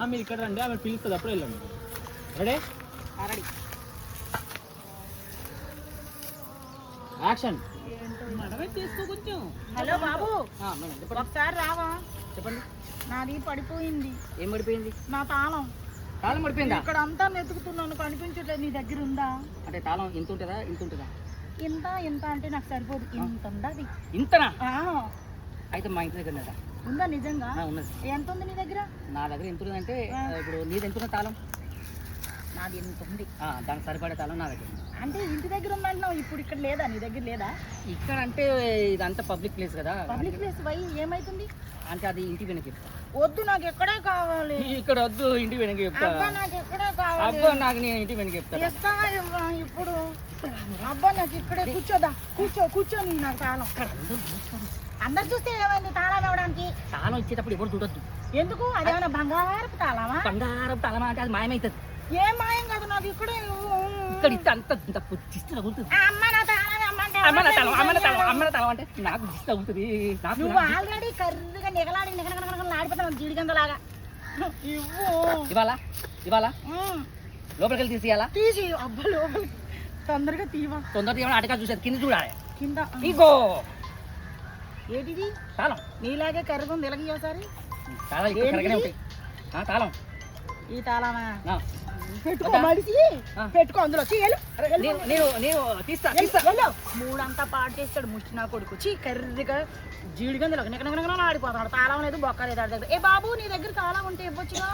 ఆ, మీరు ఇక్కడ రండి ఆమె పిలుస్తుంది అప్పుడు వెళ్ళండి. రెడీ రెడీ యాక్షన్ మనమే తీసుకో కొంచెం. హలో బాబు. ఒకసారి రావా? చెప్పండి. నాది పడిపోయింది. ఏం పడిపోయింది? నా తాళం. తాళం పడిపోయిందా? ఇక్కడ అంతా వెతుకుతున్నాను కనిపించట్లేదు నీ దగ్గర ఉందా? అంటే తాళం ఇంత ఉంటుందా ఇంత ఉంటుందా? ఇంత ఇంత అంటే నాకు సరిపోదు. ఇంత ఉండదు ఇంతనా? ఆ, అయితే మా ఇంటి దగ్గర? ఉందా నిజంగా? ఉన్నది. ఎంత ఉంది నీ దగ్గర? నా దగ్గర ఎంత ఆ. ఇప్పుడు నీది ఎంత ఉన్న తాళం? నాది ఎంత ఉంది? దానికి సరిపడే తాళం నా దగ్గర ఉంది. అంటే ఇంటి దగ్గర ఉందంటున్నావు ఇప్పుడు ఇక్కడ లేదా? నీ దగ్గర లేదా? ఇక్కడ అంటే ఇదంతా పబ్లిక్ ప్లేస్ కదా. పబ్లిక్ ప్లేస్ వై ఏమైతుంది? అంటే అది ఇంటి వెనక వద్దు నాకు ఎక్కడే కావాలి. ఇక్కడ వద్దు ఇంటి వెనక చెప్తా. నాకు ఎక్కడే కావాలి. అబ్బా నాకు నేను ఇంటి వెనక చెప్తా. ఇస్తావా ఇప్పుడు. అబ్బా నాకు ఇక్కడే కూర్చోదా? కూర్చో కూర్చొని నాకు తాళం. అందరు చూస్తే ఏమైంది? తాళం ఇవ్వడానికి తాళం ఇచ్చేటప్పుడు ఎవరు చూడొద్దు. ఎందుకు? అదేమైనా బంగారపు తాళమా? బంగారం తాళం అంటే అది మాయమవుతుంది ఏం మాయం కాదు నాకు ఇక్కడే. ఇక్కడ ఇస్తే అంత ఇంత దిష్టి తగులుతుంది అమ్మ నా తాళం అమ్మంటే అమ్మన తాళం ఎవరు అమ్మన తాళం తెలియదు. అమ్మన తాళం అంటే నాకు తగులుతుంది నువ్వు ఆల్రెడీ కర్రీగా నిగలాడి నిగనగనగన ఆడిపోతావు జీడిగందలాగా ఇవ్వు ఇవాళ ఇవాళ లోపలికి వెళ్ళి తీసేయాలా తీసి అబ్బా లోపల తొందరగా తీవా తొందరగా అటకా చూసేది కింద చూడాలి కింద ఇగో ఏంటిది? తాళం. నీలాగే కర్రగుంది ఇలాగే ఒకసారి తాళాలు ఇక్కడ కరగనే ఉంటాయి. ఆ, తాళం. ఈ తాళమా? ఆ. పెట్టుకో అదా? మడిసి. ఆ. పెట్టుకో అందులో. చీ, వెళ్ళు. వెళ్ళు. నేను నేను నేను తీస్తా వెళ్ళు, తీస్తా. వెళ్ళు. మూడంతా పాడు చేస్తాడు ముచ్చి నా కొడుకు. చీ కర్రీగా జీడిగందులో నికనగనగన ఆడిపోతాడు తాళం లేదు బొక్క లేదు ఆడి దగ్గర. ఏ బాబు నీ దగ్గర తాళం ఉంటే ఇవ్వచ్చుగా?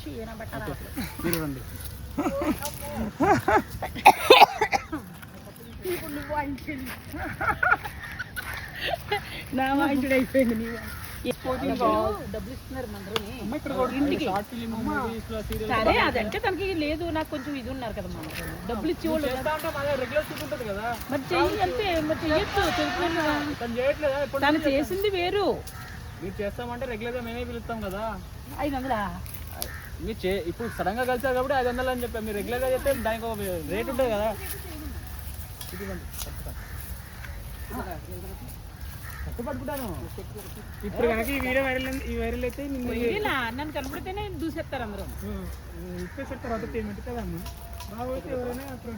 చీ, నా బట్టలు మీరు రండి. ఇప్పుడు నువ్వు వాయించింది నా వాయించుడు అయిపోయింది నీ సరే అదంటే తనకి లేదు నాకు కొంచెం ఇది ఉన్నారు కదా మన డబ్బులు ఇచ్చి వాళ్ళు రెగ్యులర్ షూట్ ఉంటుంది కదా. మరి చెయ్యి అంతే మరి చెయ్యొచ్చు కదా. తను చేసింది వేరు. మీరు చేస్తామంటే రెగ్యులర్గా మేమే పిలుస్తాం కదా. ఐదు వందలా? మీరు చే ఇప్పుడు సడన్గా కలిసారు కాబట్టి ఐదు వందలు అని చెప్పారు. మీరు రెగ్యులర్గా చెప్తే దానికి ఒక రేట్ ఉంటుంది కదా. ఇప్పుడు కనుక ఈ వీడియో వైరల్ ఈ వైరల్ అయితే నిన్ను కనపడితేనే దూసేస్తారు అందరూ. ఇప్పేసారు తర్వాత పేమెంట్ కదమ్మా బాగా ఎవరైనా